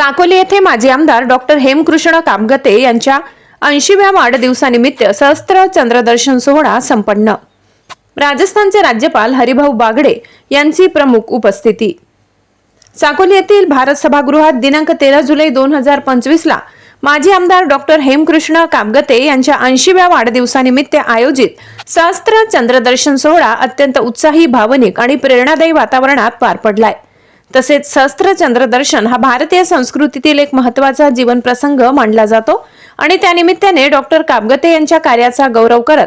साकोली येथे माजी आमदार डॉक्टर हेमकृष्ण कामगते यांच्या ऐंशीव्या वाढदिवसानिमित्त सहस्त्र चंद्रदर्शन सोहळा संपन्न. राजस्थानचे राज्यपाल हरिभाऊ बागडे यांची प्रमुख उपस्थिती. साकोली येथील भारत सभागृहात दिनांक तेरा जुलै दोन हजार पंचवीसला माजी आमदार डॉक्टर हेमकृष्ण कामगते यांच्या ऐंशीव्या वाढदिवसानिमित्त आयोजित सहस्त्र चंद्रदर्शन सोहळा अत्यंत उत्साही भावनिक आणि प्रेरणादायी वातावरणात पार पडलाय. तसेच सहस्त्र चंद्रदर्शन हा भारतीय संस्कृतीतील एक महत्त्वाचा जीवन प्रसंग मानला जातो. आणि त्यानिमित्ताने डॉक्टर काबगते यांच्या कार्याचा गौरव करत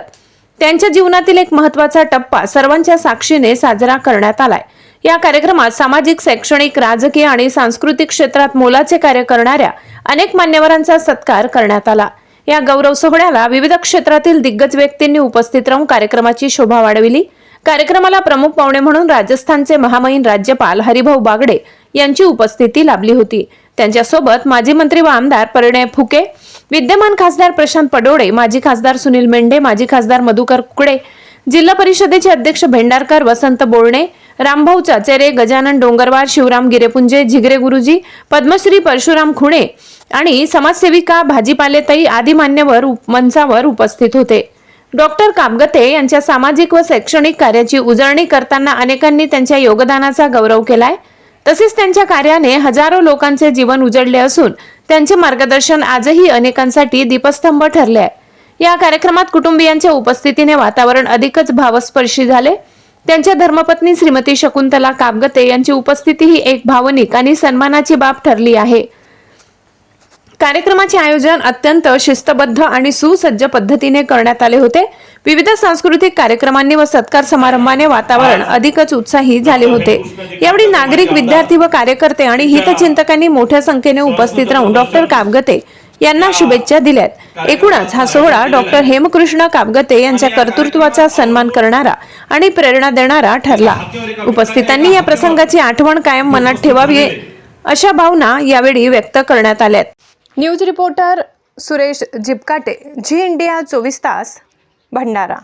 त्यांच्या जीवनातील एक महत्त्वाचा टप्पा सर्वांच्या साक्षीने साजरा करण्यात आलाय. या कार्यक्रमात सामाजिक शैक्षणिक राजकीय आणि सांस्कृतिक क्षेत्रात मोलाचे कार्य करणाऱ्या अनेक मान्यवरांचा सत्कार करण्यात आला. या गौरव सोहळ्याला विविध क्षेत्रातील दिग्गज व्यक्तींनी उपस्थित राहून कार्यक्रमाची शोभा वाढविली. कार्यक्रमाला प्रमुख पाहुणे म्हणून राजस्थानचे महामहिम राज्यपाल हरिभाऊ बागडे यांची उपस्थिती लाभली होती. त्यांच्यासोबत माजी मंत्री व आमदार परिणय फुके विद्यमान खासदार प्रशांत पडोळे माजी खासदार सुनील मेंढे माजी खासदार मधुकर कुकडे जिल्हा परिषदेचे अध्यक्ष भेंडारकर वसंत बोळणे रामभाऊ चाचेरे गजानन डोंगरवार शिवराम गिरेपुंजे झिगरे गुरुजी पद्मश्री परशुराम खुणे आणि समाजसेविका भाजीपालेताई आदी मान्यवर उप- मंचावर उपस्थित होते. डॉक्टर कामगते यांच्या सामाजिक व शैक्षणिक कार्याची उजळणी करताना अनेकांनी त्यांच्या योगदानाचा गौरव केलाय. तसेच त्यांच्या कार्याने हजारो लोकांचे जीवन उजळले असून त्यांचे मार्गदर्शन आजही अनेकांसाठी दीपस्तंभ ठरले आहे. या कार्यक्रमात कुटुंबियांच्या उपस्थितीने वातावरण अधिकच भावस्पर्शी झाले. त्यांच्या धर्मपत्नी श्रीमती शकुंतला कामगते यांची उपस्थिती ही एक भावनिक आणि सन्मानाची बाब ठरली आहे. कार्यक्रमाचे आयोजन अत्यंत शिस्तबद्ध आणि सुसज्ज पद्धतीने करण्यात आले होते. विविध सांस्कृतिक कार्यक्रमांनी व सत्कार समारंभाने वातावरण अधिकच उत्साही झाले होते. यावेळी नागरिक विद्यार्थी व कार्यकर्ते आणि हितचिंतकांनी मोठ्या संख्येने उपस्थित राहून डॉक्टर कामगते यांना शुभेच्छा दिल्यात. एकूणच हा सोहळा डॉक्टर हेमकृष्ण कामगते यांच्या कर्तृत्वाचा सन्मान करणारा आणि प्रेरणा देणारा ठरला. उपस्थितांनी या प्रसंगाची आठवण कायम मनात ठेवावी अशा भावना यावेळी व्यक्त करण्यात आल्यात. News reporter Suresh Jipkate Zee India चोवीस तास भंडारा.